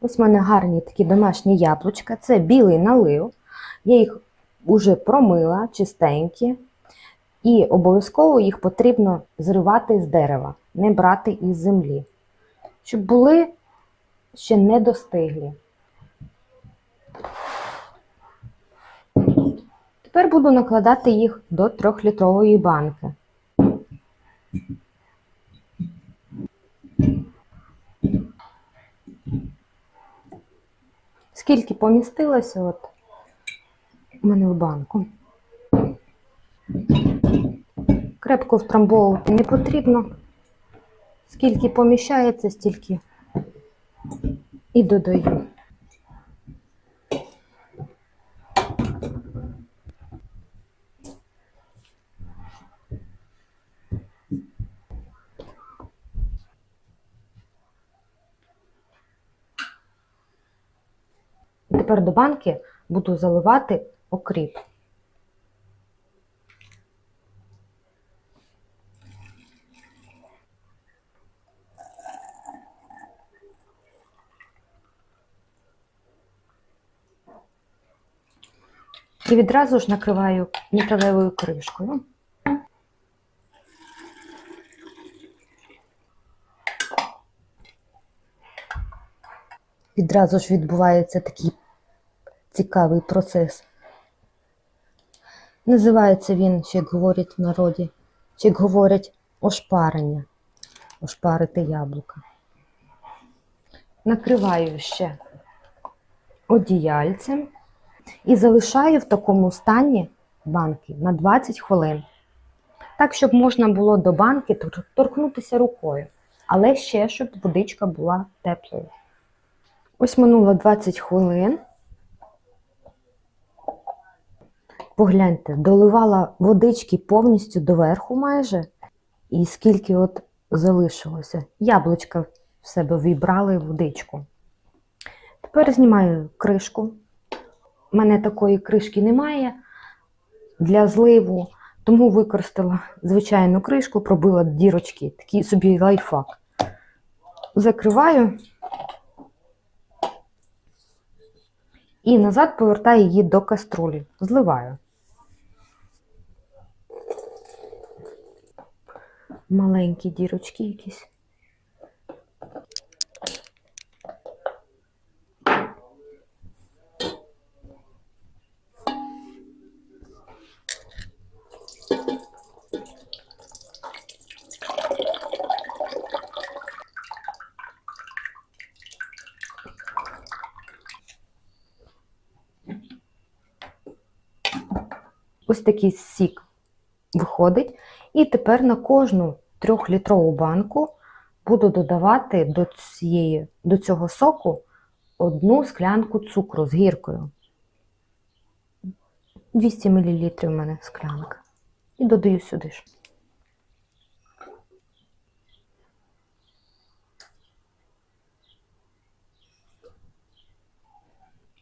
Ось в мене гарні такі домашні яблучка. Це білий налив. Я їх вже промила, чистенькі. І обов'язково їх потрібно зривати з дерева, не брати із землі, щоб були ще не достиглі. Тепер буду накладати їх до 3-літрової банки. Скільки помістилося от у мене в банку. Крепко втрамбовувати не потрібно. Скільки поміщається, стільки і додаю. Тепер до банки буду заливати окріп. І відразу ж накриваю металевою кришкою. Відразу ж відбувається такий цікавий процес. Називається він, як говорять в народі, як говорять ошпарення. Ошпарити яблука. Накриваю ще одіяльцем і залишаю в такому стані банки на 20 хвилин. Так, щоб можна було до банки торкнутися рукою, але ще щоб водичка була теплою. Ось минуло 20 хвилин. Погляньте, доливала водички повністю доверху майже. І скільки от залишилося. Яблучка в себе вібрали водичку. Тепер знімаю кришку. У мене такої кришки немає для зливу, тому використала звичайну кришку, пробила дірочки, такий собі лайфхак. Закриваю і назад повертаю її до каструлі. Зливаю. Маленькі дірочки якісь. Ось такий сік виходить. І тепер на кожну трьохлітрову банку буду додавати до, цієї, до цього соку одну склянку цукру з гіркою. 200 мл у мене склянка. І додаю сюди ж.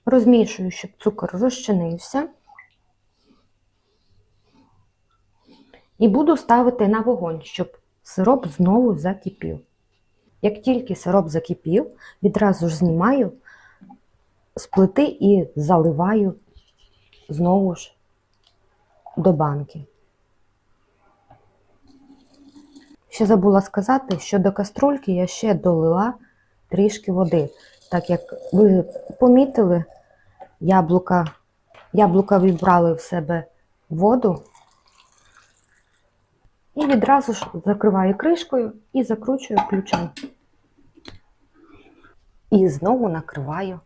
Розмішую, щоб цукор розчинився. І буду ставити на вогонь, щоб сироп знову закипів. Як тільки сироп закипів, відразу ж знімаю з плити і заливаю знову ж до банки. Ще забула сказати, що до каструльки я ще долила трішки води. Так як ви помітили, яблука, яблука вібрали в себе воду. І відразу ж закриваю кришкою і закручую ключем. І знову накриваю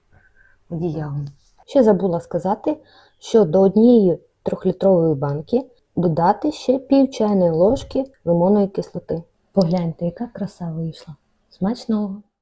одіялом. Ще забула сказати, що до однієї трьохлітрової банки додати ще пів чайної ложки лимонної кислоти. Погляньте, яка краса вийшла. Смачного!